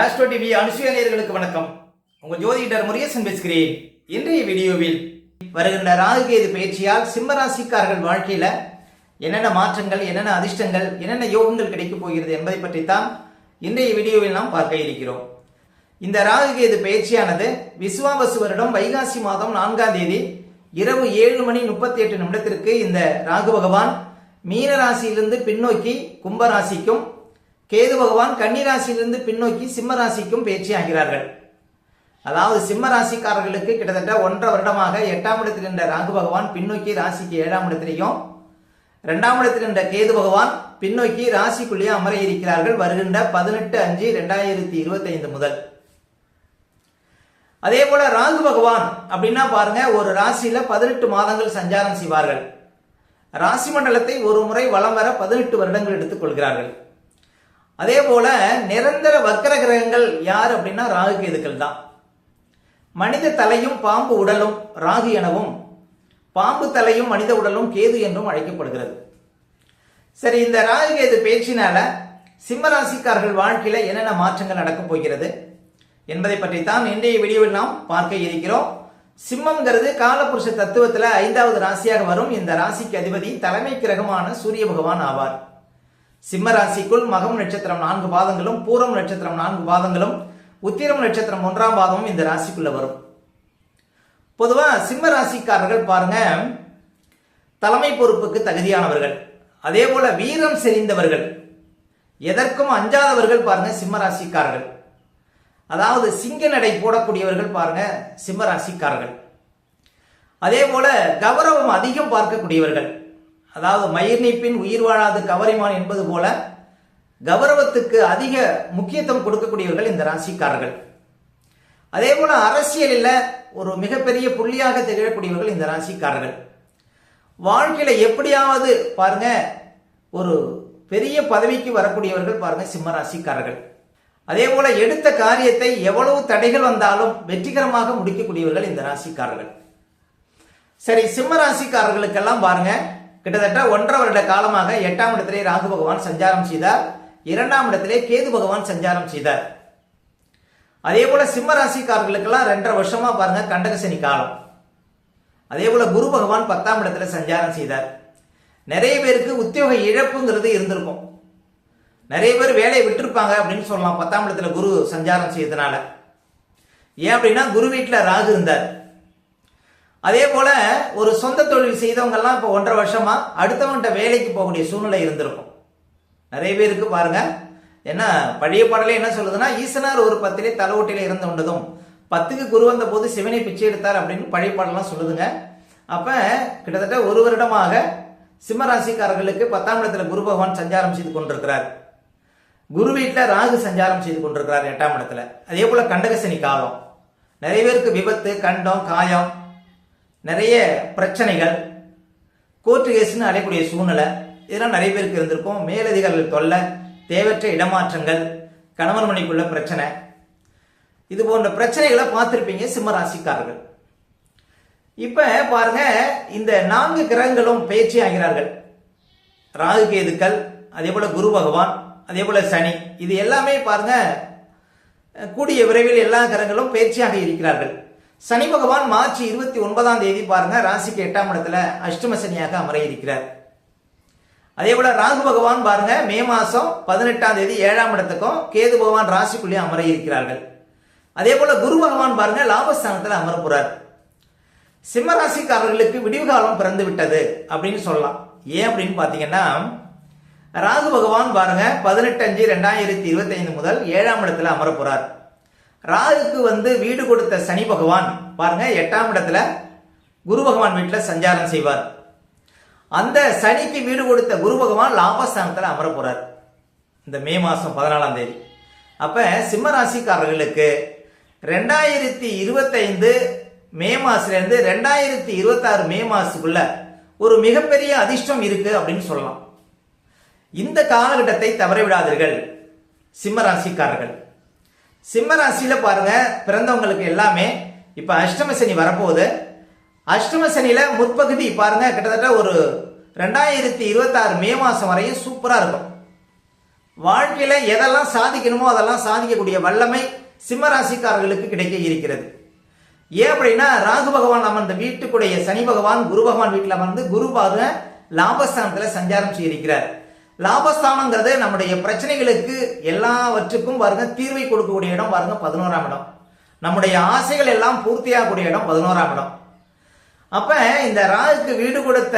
Astro TV Anusuya நேயர்களுக்கு வணக்கம். உங்கள் ஜோதிடர் முருகேசன் பேசுகிறேன். இன்றைய வீடியோவில் வருகின்ற ராகுகேது பயிற்சியால் சிம்மராசிக்காரர்கள் வாழ்க்கையில் என்னென்ன மாற்றங்கள் என்னென்ன அதிர்ஷ்டங்கள் என்னென்ன யோகங்கள் கிடைக்கப் போகிறது என்பதை பற்றித்தான் இன்றைய வீடியோவில் நாம் பார்க்க இருக்கிறோம். இந்த ராகுகேது பயிற்சியானது விஸ்வாவசு வருடம் வைகாசி மாதம் நான்காம் தேதி இரவு ஏழு மணி முப்பத்தி எட்டு நிமிடத்திற்கு இந்த ராகு பகவான் மீன ராசியிலிருந்து பின்னோக்கி கும்பராசிக்கும் கேது பகவான் கன்னிராசியிலிருந்து பின்னோக்கி சிம்ம ராசிக்கும் பயிற்சி ஆகிறார்கள் அதாவது சிம்ம ராசிக்காரர்களுக்கு கிட்டத்தட்ட ஒன்றரை வருடமாக எட்டாம் இடத்தில் நின்ற ராகு பகவான் பின்னோக்கி ராசிக்கு ஏழாம் இடத்திலையும் இரண்டாம் இடத்தில் நின்ற கேது பகவான் பின்னோக்கி ராசிக்குள்ளேயே அமர இருக்கிறார்கள் வருகின்ற பதினெட்டு அஞ்சு ரெண்டாயிரத்தி இருபத்தி ஐந்து முதல். அதே போல ராகு பகவான் அப்படின்னா பாருங்க ஒரு ராசியில பதினெட்டு மாதங்கள் சஞ்சாரம் செய்வார்கள். ராசி மண்டலத்தை ஒரு முறை வலம் வர பதினெட்டு வருடங்கள் எடுத்துக் கொள்கிறார்கள் அதே போல நிரந்தர வக்கர கிரகங்கள் யார் அப்படின்னா ராகு கேதுக்கள் தான். மனித தலையும் பாம்பு உடலும் ராகு எனவும் பாம்பு தலையும் மனித உடலும் கேது என்றும் அழைக்கப்படுகிறது. சரி இந்த ராகு கேது பேச்சினால சிம்ம ராசிக்காரர்கள் வாழ்க்கையில என்னென்ன மாற்றங்கள் நடக்கப் போகிறது என்பதை தான் இன்றைய வீடியோவில் நாம் பார்க்க இருக்கிறோம். சிம்மம்ங்கிறது காலபுருஷ தத்துவத்தில் ஐந்தாவது ராசியாக வரும். இந்த ராசிக்கு அதிபதி தலைமை கிரகமான சூரிய பகவான் ஆவார். சிம்ம ராசிக்குள் மகம் நட்சத்திரம் நான்கு பாதங்களும் பூரம் நட்சத்திரம் நான்கு பாதங்களும் உத்திரம் நட்சத்திரம் ஒன்றாம் பாதமும் இந்த ராசிக்குள்ள வரும். பொதுவா சிம்ம ராசிக்காரர்கள் பாருங்க தலைமை பொறுப்புக்கு தகுதியானவர்கள். அதே போல வீரம் செறிந்தவர்கள். எதற்கும் அஞ்சாதவர்கள் பாருங்க சிம்ம ராசிக்காரர்கள் அதாவது சிங்க நடை போடக்கூடியவர்கள் பாருங்க சிம்ம ராசிக்காரர்கள் அதே போல கௌரவம் அதிகம் பார்க்கக்கூடியவர்கள். அதாவது மயிர் நீப்பின் உயிர் வாழாது கவரிமான் என்பது போல கௌரவத்துக்கு அதிக முக்கியத்துவம் கொடுக்கக்கூடியவர்கள் இந்த ராசிக்காரர்கள். அதே போல அரசியலில் ஒரு மிகப்பெரிய புள்ளியாக திகழக்கூடியவர்கள் இந்த ராசிக்காரர்கள். வாழ்க்கையில எப்படியாவது பாருங்க ஒரு பெரிய பதவிக்கு வரக்கூடியவர்கள் பாருங்க சிம்ம ராசிக்காரர்கள். அதே போல எடுத்த காரியத்தை எவ்வளவு தடைகள் வந்தாலும் வெற்றிகரமாக முடிக்கக்கூடியவர்கள் இந்த ராசிக்காரர்கள். சரி சிம்ம ராசிக்காரர்களுக்கெல்லாம் பாருங்க கிட்டத்தட்ட ஒன்றரை வருட காலமாக எட்டாம் இடத்திலே ராகு பகவான் சஞ்சாரம் செய்தார். இரண்டாம் இடத்திலே கேது பகவான் சஞ்சாரம் செய்தார். அதே போல சிம்ம ராசிக்காரர்களுக்கெல்லாம் ரெண்டரை வருஷமா பாருங்க கண்டகசனி காலம். அதே போல குரு பகவான் பத்தாம் இடத்துல சஞ்சாரம் செய்தார். நிறைய பேருக்கு உத்தியோக இழப்புங்கிறது இருந்திருக்கும். நிறைய பேர் வேலையை விட்டுருப்பாங்க அப்படின்னு சொல்லலாம். பத்தாம் இடத்துல குரு சஞ்சாரம் செய்யறதுனால ஏன் அப்படின்னா குரு வீட்டில் ராகு இருந்தார். அதே போல ஒரு சொந்த தொழில் செய்தவங்கெல்லாம் இப்போ ஒன்றரை வருஷமா அடுத்தவன்கிட்ட வேலைக்கு போகக்கூடிய சூழ்நிலை இருந்திருக்கும். நிறைய பேருக்கு பாருங்க. என்ன பழைய பாடலே என்ன சொல்லுதுன்னா ஈசனார் ஒரு பத்திலே தலைவட்டில இருந்து கொண்டதும் பத்துக்கு குரு வந்த போது சிவனை பிச்சை எடுத்தார் அப்படின்னு பழைய பாடலாம் சொல்லுதுங்க. அப்ப கிட்டத்தட்ட ஒரு வருடமாக சிம்மராசிக்காரர்களுக்கு பத்தாம் இடத்துல குரு பகவான் சஞ்சாரம் செய்து கொண்டிருக்கிறார். குரு வீட்டில் ராகு சஞ்சாரம் செய்து கொண்டிருக்கிறார் எட்டாம் இடத்துல. அதே போல கண்டகசனி காலம். நிறைய பேருக்கு விபத்து கண்டம் காயம் நிறைய பிரச்சனைகள் கோர்ட் கேஸ்னு அடையக்கூடிய சூழ்நிலை இதெல்லாம் நிறைய பேருக்கு இருந்திருக்கும். மேலதிகாரிகள் தொல்லை தேவையற்ற இடமாற்றங்கள் கணவன் மணிக்குள்ள பிரச்சனை. இது போன்ற பிரச்சனைகளை பார்த்துருப்பீங்க சிம்ம ராசிக்காரர்கள் பாருங்க இந்த நான்கு கிரகங்களும் பயிற்சி ஆகிறார்கள். ராகு கேதுக்கள் அதே போல குரு பகவான் அதே போல சனி இது எல்லாமே பாருங்க கூடிய விரைவில் எல்லா கிரகங்களும் பயிற்சியாக இருக்கிறார்கள். சனி பகவான் மார்ச் இருபத்தி ஒன்பதாம் தேதி பாருங்க ராசிக்கு எட்டாம் இடத்துல அஷ்டம சனியாக அமர இருக்கிறார் அதே போல ராகு பகவான் பாருங்க மே மாசம் பதினெட்டாம் தேதி ஏழாம் இடத்துக்கும் கேது பகவான் ராசிக்குள்ளே அமர இருக்கிறார்கள் அதே போல குரு பகவான் பாருங்க லாபஸ்தானத்தில் அமர போறார். சிம்ம ராசிக்காரர்களுக்கு விடிவு காலம் பிறந்து விட்டது அப்படின்னு சொல்லலாம். ஏன் அப்படின்னு பாத்தீங்கன்னா ராகு பகவான் பாருங்க பதினெட்டு அஞ்சு ரெண்டாயிரத்தி இருபத்தி ஐந்து முதல் ஏழாம் இடத்துல அமர போறார். ராகுக்கு வந்து வீடு கொடுத்த சனி பகவான் பாருங்க எட்டாம் இடத்துல குரு பகவான் வீட்டில் சஞ்சாரம் செய்வார். அந்த சனிக்கு வீடு கொடுத்த குரு பகவான் லாபஸ்தானத்தில் அமர போறார். இந்த மே மாதம் பதினாலாம் தேதி. அப்ப சிம்ம ராசிக்காரர்களுக்கு ரெண்டாயிரத்தி இருபத்தைந்து மே மாசிலிருந்து ரெண்டாயிரத்தி இருபத்தாறு மே மாசத்துக்குள்ள ஒரு மிகப்பெரிய அதிர்ஷ்டம் இருக்கு அப்படின்னு சொல்லலாம். இந்த காலகட்டத்தை தவற விடாதீர்கள் சிம்ம ராசிக்காரர்கள் ராசியில பாருங்க பிறந்தவங்களுக்கு எல்லாமே இப்ப அஷ்டம சனி வரப்போகுது. அஷ்டம சனியில முற்பகுதி பாருங்க கிட்டத்தட்ட ஒரு ரெண்டாயிரத்தி இருபத்தாறு மே மாசம் வரையும் சூப்பரா இருக்கும். வாழ்க்கையில எதெல்லாம் சாதிக்கணுமோ அதெல்லாம் சாதிக்கக்கூடிய வல்லமை சிம்ம ராசிக்காரர்களுக்கு கிடைக்க இருக்கிறது. ஏன் அப்படின்னா ராகு பகவான் அமர்ந்த வீட்டுக்குடைய சனி பகவான் குரு பகவான் வீட்டில் அமர்ந்து குரு பாருங்க லாபஸ்தானத்துல சஞ்சாரம் செய்திருக்கிறார். லாபஸ்தானங்கிறது நம்முடைய பிரச்சனைகளுக்கு எல்லாவற்றுக்கும் பாருங்க தீர்வை கொடுக்கக்கூடிய இடம் பாருங்க பதினோராம் இடம். நம்முடைய ஆசைகள் எல்லாம் பூர்த்தியாகக்கூடிய இடம் பதினோராம் இடம். அப்ப இந்த ராகுக்கு வீடு கொடுத்த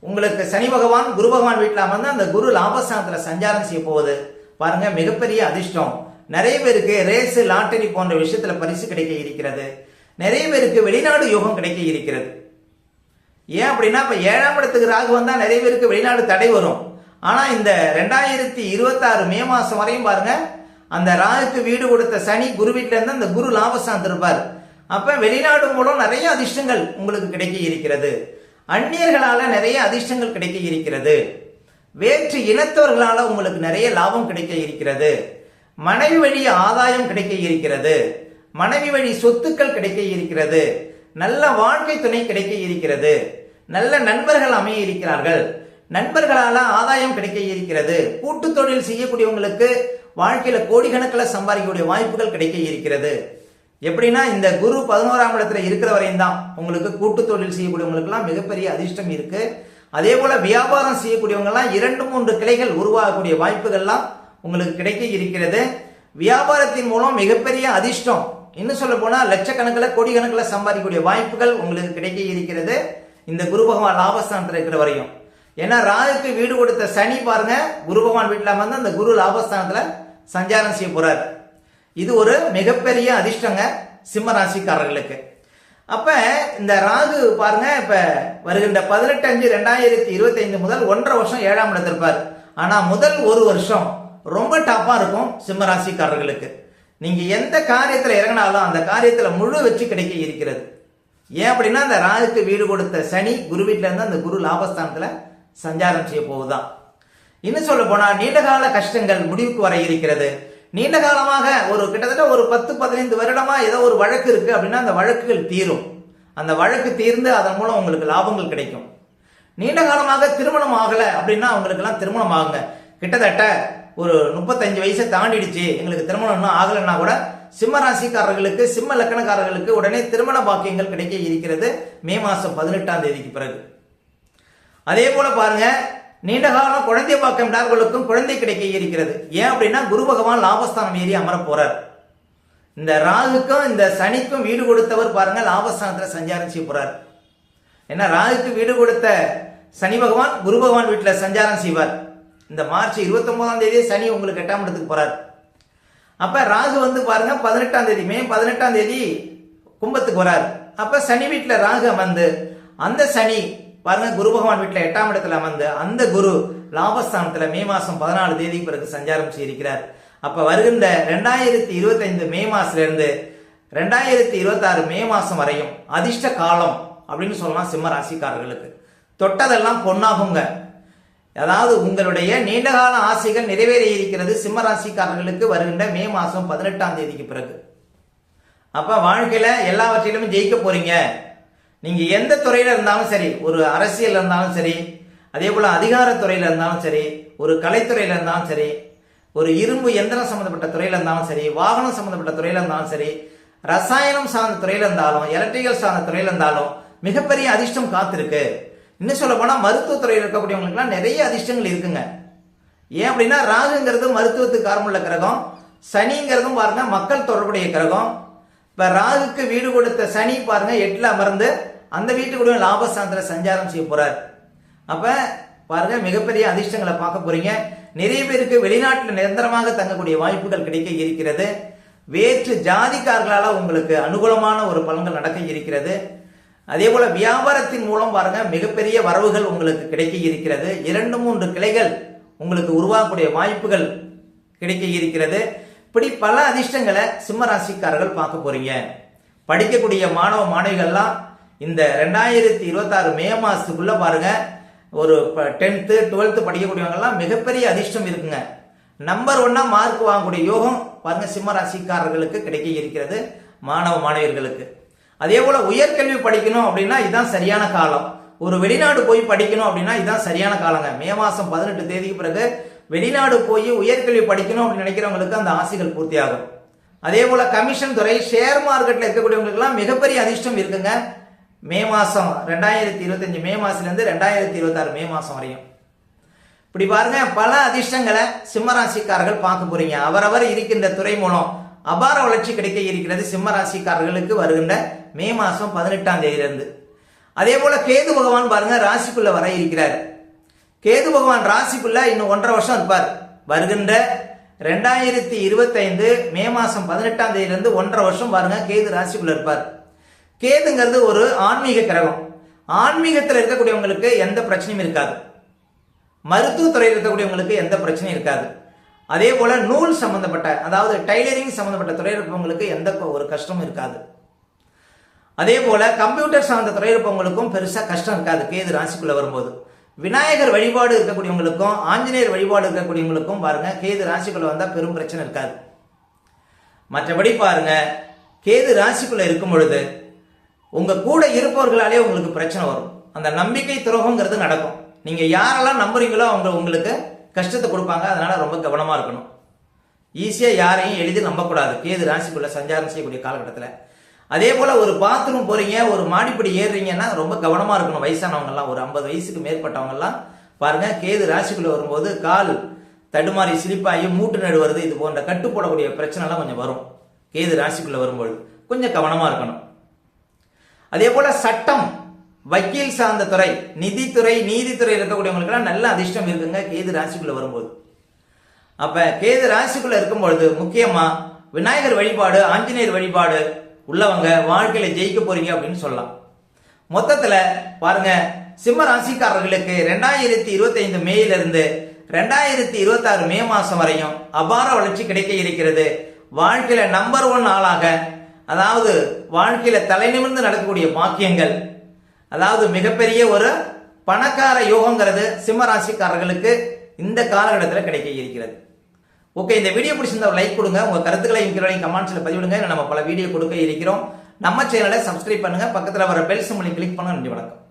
உங்களுக்கு சனி பகவான் குரு பகவான் வீட்டில் அமர்ந்து அந்த குரு லாபஸ்தானத்தில் சஞ்சாரம் செய்ய போகுது. பாருங்க மிகப்பெரிய அதிர்ஷ்டம். நிறைய பேருக்கு ரேஸு லாட்டரி போன்ற விஷயத்துல பரிசு கிடைக்க இருக்கிறது. நிறைய பேருக்கு வெளிநாடு யோகம் கிடைக்க இருக்கிறது. ஏன் அப்படின்னா இப்ப ஏழாம் இடத்துக்கு ராகு வந்தா நிறைய பேருக்கு வெளிநாடு தடை வரும். ஆனா இந்த ரெண்டாயிரத்தி இருபத்தாறு மே மாசம் வரையும் பாருங்க அந்த ராகுக்கு வீடு கொடுத்த சனி குரு வீட்டுல இருந்து அந்த குரு லாபஸ்தானத்தில் இருப்பார். அப்ப வெளிநாடு மூலம் நிறைய அதிர்ஷ்டங்கள் உங்களுக்கு கிடைக்க இருக்கிறது. அந்நியர்களால நிறைய அதிர்ஷ்டங்கள் கிடைக்க இருக்கிறது. வேற்று இனத்தவர்களால உங்களுக்கு நிறைய லாபம் கிடைக்க இருக்கிறது. மனைவி வழி ஆதாயம் கிடைக்க இருக்கிறது. மனைவி வழி சொத்துக்கள் கிடைக்க இருக்கிறது. நல்ல வாழ்க்கை துணை கிடைக்க இருக்கிறது. நல்ல நண்பர்கள் அமைய இருக்கிறார்கள். நண்பர்களால ஆதாயம் கிடைக்க இருக்கிறது கூட்டு தொழில் செய்யக்கூடியவங்களுக்கு வாழ்க்கையில கோடிக்கணக்கில் சம்பாதிக்கக்கூடிய வாய்ப்புகள் கிடைக்க இருக்கிறது எப்படின்னா இந்த குரு பதினோராம் இடத்துல இருக்கிற வரையும் தான் உங்களுக்கு கூட்டு தொழில் செய்யக்கூடியவங்களுக்குலாம் மிகப்பெரிய அதிர்ஷ்டம் இருக்கு. அதே போல வியாபாரம் செய்யக்கூடியவங்கலாம் இரண்டு மூன்று கிளைகள் உருவாகக்கூடிய வாய்ப்புகள்லாம் உங்களுக்கு கிடைக்க இருக்கிறது வியாபாரத்தின் மூலம் மிகப்பெரிய அதிர்ஷ்டம். இன்னும் சொல்ல போனால் லட்சக்கணக்கில் கோடிக்கணக்கில் சம்பாதிக்கக்கூடிய வாய்ப்புகள் உங்களுக்கு கிடைக்க இருக்கிறது இந்த குரு பகவான் லாபஸ்தானத்தில் இருக்கிற வரையும் ஏன்னா ராகுக்கு வீடு கொடுத்த சனி பாருங்க குரு பகவான் வீட்டில் அமர்ந்து அந்த குரு லாபஸ்தானத்தில் சஞ்சாரம் செய்ய போறாரு. இது ஒரு மிகப்பெரிய அதிர்ஷ்டங்க சிம்ம ராசிக்காரர்களுக்கு. அப்ப இந்த ராகு பாருங்க இப்ப வருகின்ற பதினெட்டு அஞ்சு ரெண்டாயிரத்தி இருபத்தி ஐந்து முதல் ஒன்றரை வருஷம் ஏழாம் இடத்துல இருப்பார். ஆனா முதல் ஒரு வருஷம் ரொம்ப டஃப்பா இருக்கும் சிம்ம ராசிக்காரர்களுக்கு. நீங்க எந்த காரியத்துல இறங்கினாலும் அந்த காரியத்துல முழு வெற்றி கிடைக்க இருக்கிறது. ஏன் அப்படின்னா அந்த ராகுக்கு வீடு கொடுத்த சனி குரு வீட்டுல இருந்து அந்த குரு லாபஸ்தானத்துல சஞ்சாரம் செய்ய போகுதான். இன்னும் சொல்ல போனா நீண்டகால கஷ்டங்கள் முடிவுக்கு வர இருக்கிறது. நீண்ட காலமாக ஒரு கிட்டத்தட்ட ஒரு பத்து பதினைந்து வருடமா ஏதோ ஒரு வழக்கு இருக்கு அப்படின்னா அந்த வழக்குகள் தீரும். அந்த வழக்கு தீர்ந்து அதன் மூலம் உங்களுக்கு லாபங்கள் கிடைக்கும். நீண்ட காலமாக திருமணம் ஆகல அப்படின்னா அவங்களுக்கு எல்லாம் திருமணம் ஆகுங்க. கிட்டத்தட்ட ஒரு முப்பத்தஞ்சு வயசை தாண்டிடுச்சு. எங்களுக்கு திருமணம் இன்னும் ஆகலைன்னா கூட சிம்ம ராசிக்காரர்களுக்கு சிம்ம லக்கணக்காரர்களுக்கு உடனே திருமண பாக்கியங்கள் கிடைக்க இருக்கிறது மே மாசம் பதினெட்டாம் தேதிக்கு பிறகு. அதே போல பாருங்க நீண்ட காலம் குழந்தை பாக்கம் இல்லாதவர்களுக்கும் குழந்தை கிடைக்க இருக்கிறது. ஏன் அப்படின்னா குரு பகவான் லாபஸ்தானம் ஏறி அமர போறார். இந்த ராகுக்கும் இந்த சனிக்கும் வீடு கொடுத்தவர் பாருங்க லாபஸ்தானத்துல சஞ்சாரம் செய்ய போறார். ஏன்னா ராகுக்கு வீடு கொடுத்த சனி பகவான் குரு பகவான் வீட்டுல சஞ்சாரம் செய்வார். இந்த மார்ச் இருபத்தி ஒன்பதாம் தேதி சனி உங்களுக்கு எட்டாம் இடத்துக்கு போறார். அப்ப ராகு வந்து பாருங்க பதினெட்டாம் தேதி மே பதினெட்டாம் தேதி கும்பத்துக்கு வரார். அப்ப சனி வீட்டுல ராகு அமர்ந்து அந்த சனி பாருங்க குரு பகவான் வீட்டில் எட்டாம் இடத்துல அமர்ந்து அந்த குரு லாபஸ்தானத்தில் மே மாதம் பதினாலு தேதி பிறகு சஞ்சாரம் செய்திருக்கிறார். அப்போ வருகின்ற ரெண்டாயிரத்தி இருபத்தைந்து மே மாசத்துல ரெண்டாயிரத்தி இருபத்தாறு மே மாதம் வரையும் அதிர்ஷ்ட காலம் அப்படின்னு சொல்லலாம் சிம்ம ராசிக்காரர்களுக்கு. தொட்டதெல்லாம் பொன்னாகுங்க. அதாவது உங்களுடைய நீண்டகால ஆசைகள் நிறைவேற இருக்கிறது சிம்ம ராசிக்காரர்களுக்கு வருகின்ற மே மாதம் பதினெட்டாம் தேதிக்கு பிறகு. அப்போ வாழ்க்கையில் எல்லாவற்றிலும் ஜெயிக்க போறீங்க. நீங்க எந்த துறையில இருந்தாலும் சரி ஒரு அரசியல் இருந்தாலும் சரி அதே போல அதிகாரத்துறையில இருந்தாலும் சரி ஒரு கலைத்துறையில இருந்தாலும் சரி ஒரு இரும்பு எந்திரம் சம்பந்தப்பட்ட துறையில இருந்தாலும் சரி வாகனம் சம்பந்தப்பட்ட துறையில இருந்தாலும் சரி ரசாயனம் சார்ந்த துறையில இருந்தாலும் எலக்ட்ரிக்கல் சார்ந்த துறையில இருந்தாலும் மிகப்பெரிய அதிர்ஷ்டம் காத்திருக்கு. இன்னும் சொல்ல போனா மருத்துவத்துறையில் இருக்கக்கூடியவங்களுக்குலாம் நிறைய அதிர்ஷ்டங்கள் இருக்குங்க. ஏன் அப்படின்னா ராகுங்கிறது மருத்துவத்துக்கு காரணமுள்ள கிரகம் சனிங்கிறதும் பாருங்க மக்கள் தொடர்புடைய கிரகம். இப்ப ராகுக்கு வீடு கொடுத்த சனி பாருங்க எட்டுல அமர்ந்து அந்த வீட்டுக்குடைய லாபஸ்தானத்துல சஞ்சாரம் செய்ய போறார். அப்ப பாருங்க மிகப்பெரிய அதிர்ஷ்டங்களை பார்க்க போறீங்க. நிறைய பேருக்கு வெளிநாட்டில் நிரந்தரமாக தங்கக்கூடிய வாய்ப்புகள் கிடைக்க இருக்கிறது. வேற்று ஜாதிக்காரர்களால் உங்களுக்கு அனுகூலமான ஒரு பலன்கள் நடக்க இருக்கிறது. அதே போல வியாபாரத்தின் மூலம் பாருங்க மிகப்பெரிய வரவுகள் உங்களுக்கு கிடைக்க இருக்கிறது. இரண்டு மூன்று கிளைகள் உங்களுக்கு உருவாகக்கூடிய வாய்ப்புகள் கிடைக்க இருக்கிறது. இப்படி பல அதிர்ஷ்டங்களை சிம்ம ராசிக்காரர்கள் பார்க்க போறீங்க. படிக்கக்கூடிய மாணவ மாணவிகள்லாம் இந்த ரெண்டாயிரத்தி இருபத்தாறு மே மாதத்துக்குள்ளே பாருங்க ஒரு டென்த்து டுவெல்த்து படிக்கக்கூடியவங்கெல்லாம் மிகப்பெரிய அதிர்ஷ்டம் இருக்குங்க. நம்பர் ஒன்னா மார்க் வாங்கக்கூடிய யோகம் பாருங்க சிம்ம ராசிக்காரர்களுக்கு கிடைக்க இருக்கிறது மாணவ மாணவியர்களுக்கு. அதே போல உயர்கல்வி படிக்கணும் அப்படின்னா இதுதான் சரியான காலம். ஒரு வெளிநாடு போய் படிக்கணும் அப்படின்னா இதுதான் சரியான காலங்க. மே மாசம் பதினெட்டு தேதிக்கு பிறகு வெளிநாடு போய் உயர்கல்வி படிக்கணும் அப்படின்னு நினைக்கிறவங்களுக்கு அந்த ஆசைகள் பூர்த்தியாகும். அதே போல கமிஷன் துறை ஷேர் மார்க்கெட்ல இருக்கக்கூடியவங்களுக்குலாம் மிகப்பெரிய அதிர்ஷ்டம் இருக்குங்க. மே மாதம் ரெண்டாயிரத்தி இருபத்தஞ்சு மே மாதத்துலேருந்து ரெண்டாயிரத்தி இருபத்தாறு மே மாதம் வரையும். இப்படி பாருங்க பல அதிர்ஷ்டங்களை சிம்மராசிக்காரர்கள் பார்க்க போறீங்க. அவரவர் இருக்கின்ற துறை மூலம் அபார வளர்ச்சி கிடைக்க இருக்கிறது சிம்மராசிக்காரர்களுக்கு வருகின்ற மே மாதம் பதினெட்டாம் தேதியிலிருந்து. அதே போல கேது பகவான் பாருங்க ராசிக்குள்ள வர இருக்கிறார். கேது பகவான் ராசிக்குள்ள இன்னும் ஒன்றரை வருஷம் இருப்பார். வருகின்ற ரெண்டாயிரத்தி இருபத்தைந்து மே மாதம் பதினெட்டாம் தேதியிலிருந்து ஒன்றரை வருஷம் பாருங்க கேது ராசிக்குள்ள இருப்பார். கேதுங்கிறது ஒரு ஆன்மீக கிரகம். ஆன்மீகத்தில் இருக்கக்கூடியவங்களுக்கு எந்த பிரச்சனையும் இருக்காது. மருத்துவத்துறையில் இருக்கக்கூடியவங்களுக்கு எந்த பிரச்சனையும் இருக்காது. அதே போல நூல் சம்பந்தப்பட்ட அதாவது டைலரிங் சம்பந்தப்பட்ட துறையில் இருப்பவங்களுக்கு எந்த ஒரு கஷ்டமும் இருக்காது. அதே போல கம்ப்யூட்டர் சார்ந்த துறையில் இருப்பவங்களுக்கும் பெருசாக கஷ்டம் இருக்காது கேது ராசிக்குள்ள வரும்போது. விநாயகர் வழிபாடு இருக்கக்கூடியவங்களுக்கும் ஆஞ்சநேயர் வழிபாடு இருக்கக்கூடியவங்களுக்கும் பாருங்க கேது ராசிக்குள்ள வந்தால் பெரும் பிரச்சனை இருக்காது. மற்றபடி பாருங்க கேது ராசிக்குள்ள இருக்கும் பொழுது உங்க கூட இருப்பவர்களாலே உங்களுக்கு பிரச்சனை வரும். அந்த நம்பிக்கை துரோகங்கிறது நடக்கும். நீங்க யாரெல்லாம் நம்புறீங்களோ அவங்க உங்களுக்கு கஷ்டத்தை கொடுப்பாங்க. அதனால ரொம்ப கவனமா இருக்கணும். ஈஸியா யாரையும் எளிதில் நம்பக்கூடாது. கேது ராசிக்குள்ள சஞ்சாரம் செய்யக்கூடிய காலகட்டத்தில். அதே போல ஒரு பாத்ரூம் போறீங்க ஒரு மாடிப்படி ஏறுறீங்கன்னா ரொம்ப கவனமா இருக்கணும். வயசானவங்க எல்லாம் ஒரு ஐம்பது வயசுக்கு மேற்பட்டவங்க எல்லாம் பாருங்க கேது ராசிக்குள்ள வரும்போது கால் தடுமாறி சிலிப்பாகி மூட்டு நடுவது இது போன்ற கட்டு போடக்கூடிய பிரச்சனைலாம் கொஞ்சம் வரும். கேது ராசிக்குள்ள வரும்போது கொஞ்சம் கவனமா இருக்கணும். அதே போல சட்டம் வக்கீல் சார்ந்த துறை நிதித்துறை நீதித்துறை இருக்கக்கூடியவங்களுக்குலாம் நல்ல அதிர்ஷ்டம் இருக்குங்க கேது ராசிக்குள்ள வரும்போது. அப்ப கேது ராசிக்குள்ள இருக்கும் பொழுது முக்கியமா விநாயகர் வழிபாடு ஆஞ்சநேயர் வழிபாடு உள்ளவங்க வாழ்க்கையில ஜெயிக்க போறீங்க அப்படின்னு சொல்லலாம். மொத்தத்துல பாருங்க சிம்ம ராசிக்காரர்களுக்கு ரெண்டாயிரத்தி இருபத்தி ஐந்து மேயில இருந்து ரெண்டாயிரத்தி இருபத்தி ஆறு மே மாசம் வரையும் அபார வளர்ச்சி கிடைக்க இருக்கிறது. வாழ்க்கையில நம்பர் ஒன் ஆளாக அதாவது வாழ்க்கையில தலை நிமிர்ந்து நடக்கக்கூடிய பாக்கியங்கள். அதாவது மிகப்பெரிய ஒரு பணக்கார யோகங்கிறது சிம்ம ராசிக்காரர்களுக்கு இந்த காலகட்டத்தில் கிடைக்க இருக்கிறது. ஓகே இந்த வீடியோ பிடிச்சிருந்தா ஒரு லைக் கொடுங்க. உங்க கருத்துக்களையும் கீழே கமெண்ட்ஸில் பதிவிடுங்க. நம்ம பல வீடியோ கொடுக்க இருக்கிறோம். நம்ம சேனலை சப்ஸ்கிரைப் பண்ணுங்க. பக்கத்தில் வர பெல் சிம்மனை கிளிக் பண்ணுங்க. நன்றி வணக்கம்.